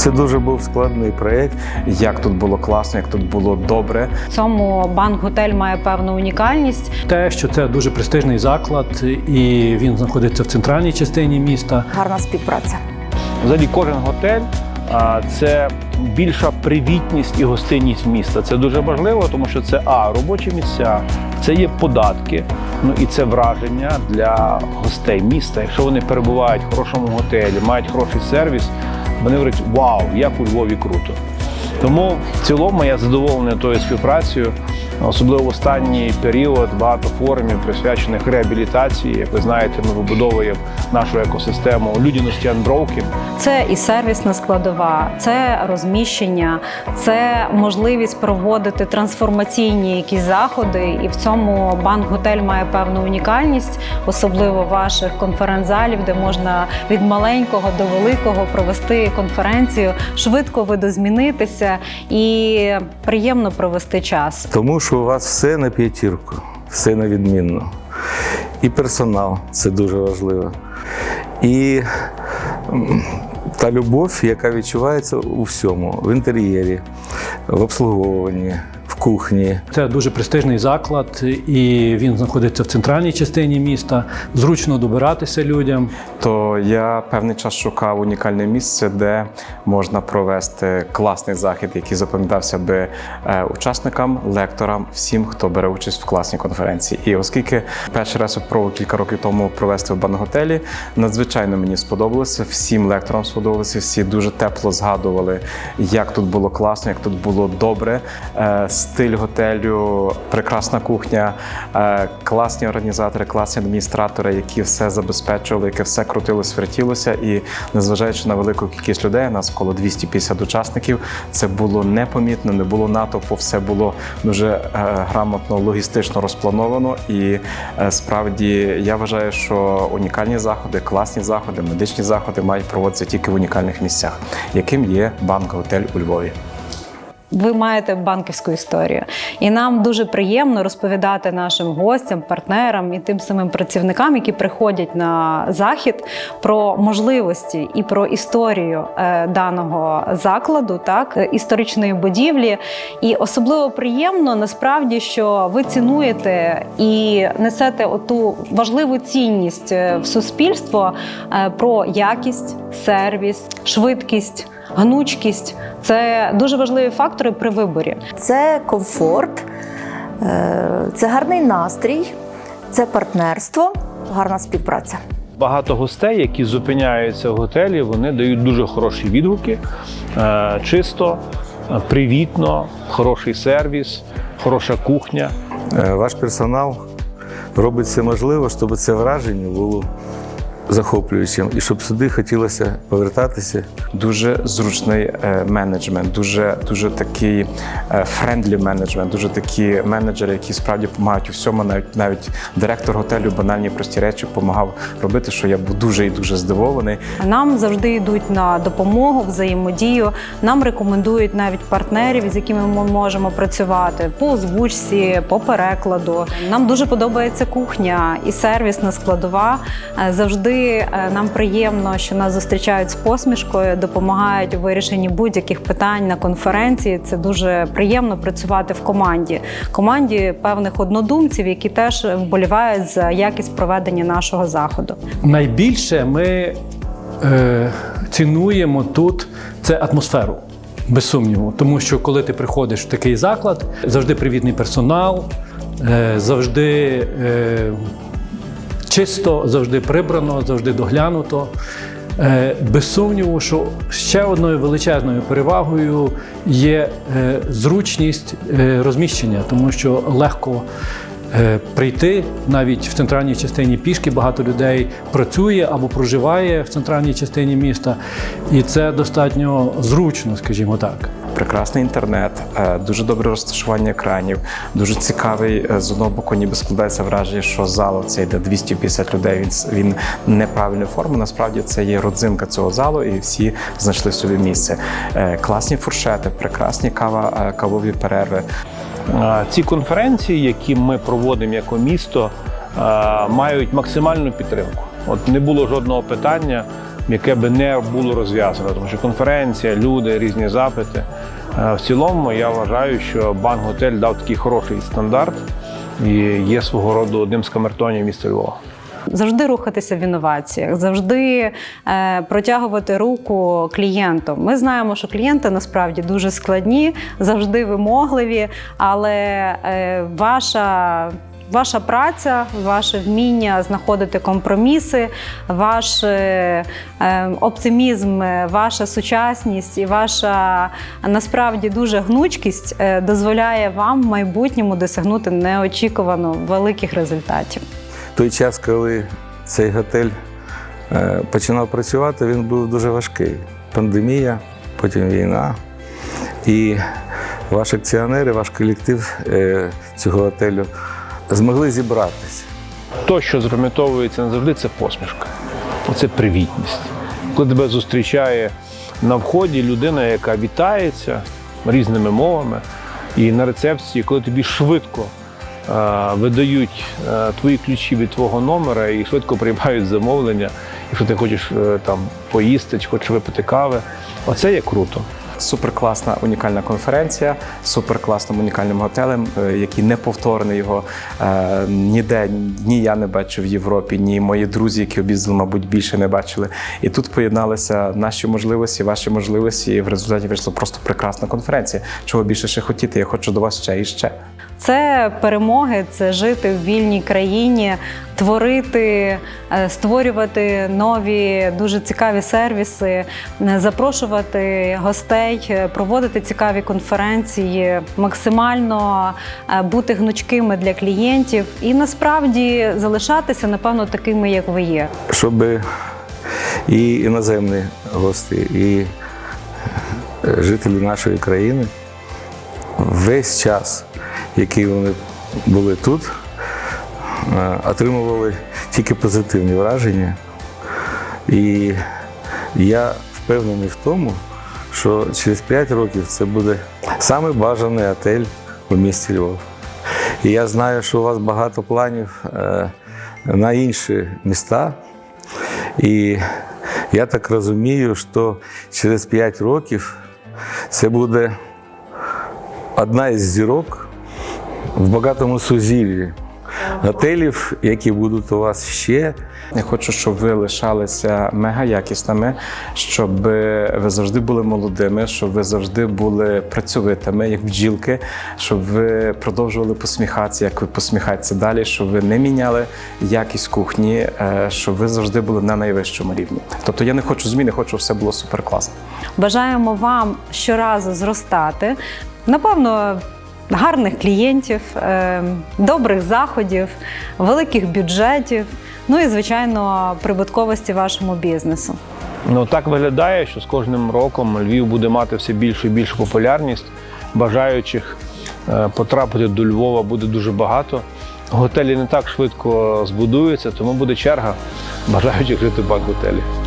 Це дуже був складний проєкт. Як тут було класно, як тут було добре. В цьому банк-готель має певну унікальність. Те, що це дуже престижний заклад, і він знаходиться в центральній частині міста. гарна співпраця. Взагалі, кожен готель а, це більша привітність і гостинність міста. Це дуже важливо, тому що це а робочі місця, це є податки. Ну і це враження для гостей міста. Якщо вони перебувають в хорошому готелі, мають хороший сервіс, вони говорять, вау, як у Львові круто. Тому в цілому я задоволений тою співпрацею. Особливо в останній період багато форумів присвячених реабілітації. Як ви знаєте, ми вибудовуємо нашу екосистему людяності Unbroken. Це і сервісна складова, це розміщення, це можливість проводити трансформаційні якісь заходи. І в цьому банк-готель має певну унікальність, особливо ваших конференц-залів, де можна від маленького до великого провести конференцію, швидко видозмінитися і приємно провести час. Тому що у вас все на п'ятірку, все на відмінно. І персонал це дуже важливо. І та любов, яка відчувається у всьому: в інтер'єрі, в обслуговуванні, кухні. Це дуже престижний заклад, і він знаходиться в центральній частині міста. Зручно добиратися людям. то я певний час шукав унікальне місце, де можна провести класний захід, який запам'ятався би е, учасникам, лекторам, всім, хто бере участь в класній конференції. І оскільки перший раз я пробував кілька років тому провести в Банготелі, надзвичайно мені сподобалося. Всім лекторам сподобалося, всі дуже тепло згадували, як тут було класно, як тут було добре. Стиль готелю, прекрасна кухня, е, класні організатори, класні адміністратори, які все забезпечували, яке все крутилось, вертілося. І незважаючи на велику кількість людей, у нас коло 250 учасників, це було непомітно, не було натовпу, все було дуже е, грамотно, логістично розплановано. І е, справді я вважаю, що унікальні заходи, класні заходи, медичні заходи мають проводитися тільки в унікальних місцях, яким є банк-готель у Львові. Ви маєте банківську історію, і нам дуже приємно розповідати нашим гостям, партнерам і тим самим працівникам, які приходять на захід, про можливості і про історію е, даного закладу, так історичної будівлі. І особливо приємно насправді, що ви цінуєте і несете оту важливу цінність е, в суспільство е, про якість, сервіс, швидкість. Гнучкість це дуже важливі фактори при виборі. Це комфорт, е, це гарний настрій, це партнерство, гарна співпраця. Багато гостей, які зупиняються в готелі, вони дають дуже хороші відгуки, е, чисто, привітно, хороший сервіс, хороша кухня. Е, Ваш персонал робить все можливе, щоб це враження було захоплюючим і щоб сюди хотілося повертатися. Дуже зручний е, менеджмент, дуже дуже такий френдлі менеджмент, дуже такі менеджери, які справді допомагають у всьому. Навіть навіть директор готелю банальні прості речі допомагав робити, що я був дуже і дуже здивований. Нам завжди йдуть на допомогу, взаємодію. Нам рекомендують навіть партнерів, з якими ми можемо працювати по озвучці, по перекладу. Нам дуже подобається кухня і сервісна складова. Е, Е, нам приємно, що нас зустрічають з посмішкою, допомагають у вирішенні будь-яких питань на конференції. Це дуже приємно працювати в команді. Команді певних однодумців, які теж вболівають за якість проведення нашого заходу. Найбільше ми е, цінуємо тут це атмосферу. Без сумніву, тому що коли ти приходиш в такий заклад, завжди привітний персонал, е, завжди е, чисто, завжди прибрано, завжди доглянуто. Е, Без сумніву, що ще одною величезною перевагою є е, зручність е, розміщення, тому що легко прийти навіть в центральній частині пішки. Багато людей працює або проживає в центральній частині міста, і це достатньо зручно, скажімо так. Прекрасний інтернет, е, дуже добре розташування екранів, дуже цікавий. е, З одного боку, ніби складається враження, що залу це йде 250 людей. Він він неправильної форми. Насправді це є родзинка цього залу, і всі знайшли собі місце. Е, Класні фуршети, прекрасні кава, кавові перерви. Ці конференції, які ми проводимо як місто, мають максимальну підтримку. От не було жодного питання. яке би не було розв'язано, тому що конференція, люди, різні запити. Е, В цілому я вважаю, що банк готель дав такий хороший стандарт і є свого роду одним з камертонів міста Львова. Завжди рухатися в інноваціях, завжди е, протягувати руку клієнту. Ми знаємо, що клієнти насправді дуже складні, завжди вимогливі, але е, ваша. Ваша праця, ваше вміння знаходити компроміси, ваш е, е, оптимізм, е, ваша сучасність і ваша насправді дуже гнучкість е, дозволяє вам в майбутньому досягнути неочікувано великих результатів. Той час, коли цей готель починав працювати, він був дуже важкий. Пандемія, потім війна. І ваші акціонери, ваш колектив цього готелю змогли зібратися. То, що запам'ятовується назавжди, це посмішка, це привітність. Коли тебе зустрічає на вході людина, яка вітається різними мовами, і на рецепції, коли тобі швидко е, видають е, твої ключі від твого номера і швидко приймають замовлення, якщо ти хочеш е, там поїсти чи хочеш випити кави, оце є круто. Суперкласна унікальна конференція, суперкласним унікальним готелем, е, який не повторний його е, ніде ні я не бачу в Європі, ні мої друзі, які об'їздили, мабуть, більше не бачили. І тут поєдналися наші можливості, ваші можливості, і в результаті вийшла просто прекрасна конференція. Чого більше ще хотіти? Я хочу до вас ще і ще. Це перемоги, це жити в вільній країні, творити, е, створювати нові дуже цікаві сервіси, е, запрошувати гостей, е, проводити цікаві конференції, максимально бути гнучкими для клієнтів і насправді залишатися, напевно, такими, як ви є. щоб і іноземні гості, і жителі нашої країни весь час, який вони були тут, е, отримували тільки позитивні враження. І я впевнений в тому, що через 5 років це буде самий бажаний отель у місті Львов. І я знаю, що у вас багато планів е, на інші міста. І я так розумію, що через 5 років це буде одна із зірок в багатому сузір'ї готелів, які будуть у вас ще. Я хочу, щоб ви лишалися мега якісними, щоб ви завжди були молодими, щоб ви завжди були працьовитими, як бджілки, щоб ви продовжували посміхатися, як ви посміхаєтеся далі, щоб ви не міняли якість кухні, е, щоб ви завжди були на найвищому рівні. Тобто я не хочу змін, хочу, щоб все було суперкласно. Бажаємо вам щоразу зростати. Напевно, гарних клієнтів, е, добрих заходів, великих бюджетів. Ну і звичайно, прибутковості вашому бізнесу. Ну так виглядає, що з кожним роком Львів буде мати все більшу і більшу популярність. Бажаючих е, потрапити до Львова буде дуже багато. Готелі не так швидко збудуються, тому буде черга бажаючих жити в банк-готелі.